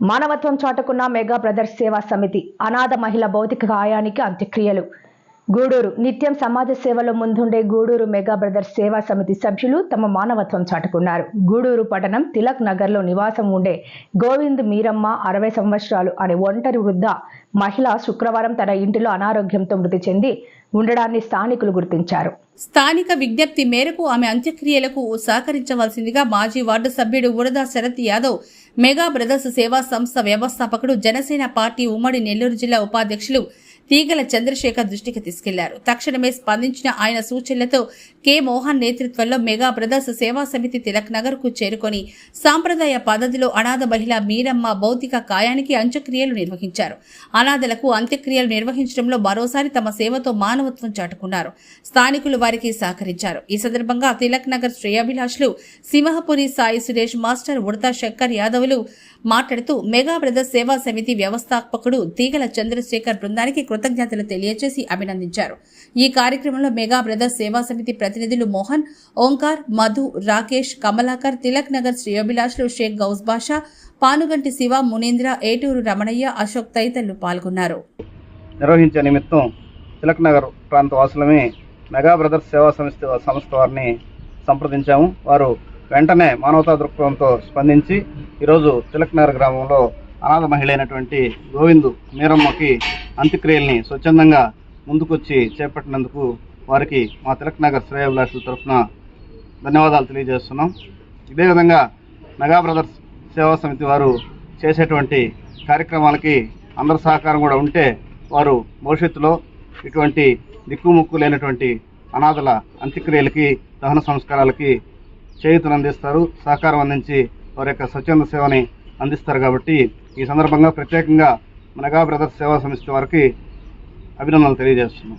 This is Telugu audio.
మానవత్వం చాటుకున్న మెగా బ్రదర్స్ సేవా సమితి అనాథ మహిళ భౌతిక గాయానికి అంత్యక్రియలు. గూడూరు నిత్యం సమాజ సేవలో ముందుండే గూడూరు మెగా బ్రదర్స్ సేవా సమితి సభ్యులు తమ మానవత్వం చాటుకున్నారు. గూడూరు పట్టణం తిలక్ నగర్లో నివాసం ఉండే గోవింద్ మీరమ్మ అరవై సంవత్సరాలు అనే ఒంటరి వృద్ధ మహిళ శుక్రవారం తన ఇంటిలో అనారోగ్యంతో మృతి చెంది ఉండడాన్ని స్థానికులు గుర్తించారు. స్థానిక విజ్ఞప్తి మేరకు ఆమె అంత్యక్రియలకు సహకరించవలసిందిగా మాజీ వార్డు సభ్యుడు ఉరదా శరత్ యాదవ్ మెగా బ్రదర్స్ సేవా సంస్థ వ్యవస్థాపకుడు జనసేన పార్టీ ఉమ్మడి నెల్లూరు జిల్లా ఉపాధ్యక్షులు తీగల చంద్రశేఖర్ దృష్టికి తీసుకెళ్ళారు. తక్షణమే స్పందించిన ఆయన సూచనలతో కె. మోహన్ నేతృత్వంలో మెగా బ్రదర్స్ సేవా సమితి తిలక్ నగర్కు చేరుకొని సాంప్రదాయ పద్ధతిలో అనాథ మహిళ మీరమ్మ భౌతిక కాయానికి అంత్యక్రియలు నిర్వహించారు. అనాథలకు అంత్యక్రియలు నిర్వహించడంలో మరోసారి తమ సేవతో మానవత్వం చాటుకున్నారు. స్థానికులు వారికి సహకరించారు. ఈ సందర్భంగా తిలక్ నగర్ శ్రేయాభిలాషులు సింహపురి సాయి సురేష్ మాస్టర్ ఉడతా శంకర్ యాదవులు మాట్లాడుతూ మెగా బ్రదర్స్ సేవా సమితి వ్యవస్థాపకుడు తీగల చంద్రశేఖర్ బృందానికి కృతజ్ఞతలు తెలియజేసి అభినందించారు. ఈ కార్యక్రమంలో మెగా బ్రదర్స్ సేవా సమితి ప్రతినిధులు మోహన్ ఓంకార్ మధు రాకేష్ కమలాకర్ తిలక్ నగర్ శ్రేయోభిలాషులు షేక్ గౌస్ బాషా పానుగంటి శివ మునీంద్ర ఏటూరు రమణయ్య అశోక్ తదితరులు పాల్గొన్నారు. నిర్వహించే నిమిత్తం తిలక్ నగర్ ప్రాంత వాసులమే మెగా బ్రదర్స్ సేవా సంస్థ సంస్థ వారిని సంప్రదించాము. వారు వెంటనే మానవతా దృక్పథంతో స్పందించి ఈరోజు తిలక్ నగర్ గ్రామంలో అనాథ మహిళ అయినటువంటి గోవిందు మీరమ్మకి అంత్యక్రియల్ని స్వచ్ఛందంగా ముందుకొచ్చి చేపట్టినందుకు వారికి మా తిలక్ నగర్ శ్రేయభిలాషుల తరఫున ధన్యవాదాలు తెలియజేస్తున్నాం. ఇదే విధంగా మెగా బ్రదర్స్ సేవా సమితి వారు చేసేటువంటి కార్యక్రమాలకి అందరి సహకారం కూడా ఉంటే వారు భవిష్యత్తులో ఇటువంటి దిక్కుముక్కు లేనటువంటి అనాథల అంత్యక్రియలకి దహన సంస్కారాలకి చేయూతను అందిస్తారు. సహకారం అందించి వారి యొక్క స్వచ్ఛంద సేవని అందిస్తారు కాబట్టి ఈ సందర్భంగా ప్రత్యేకంగా మెగా బ్రదర్స్ సేవా సంస్థ వారికి అభినందనలు తెలియజేస్తున్నాం.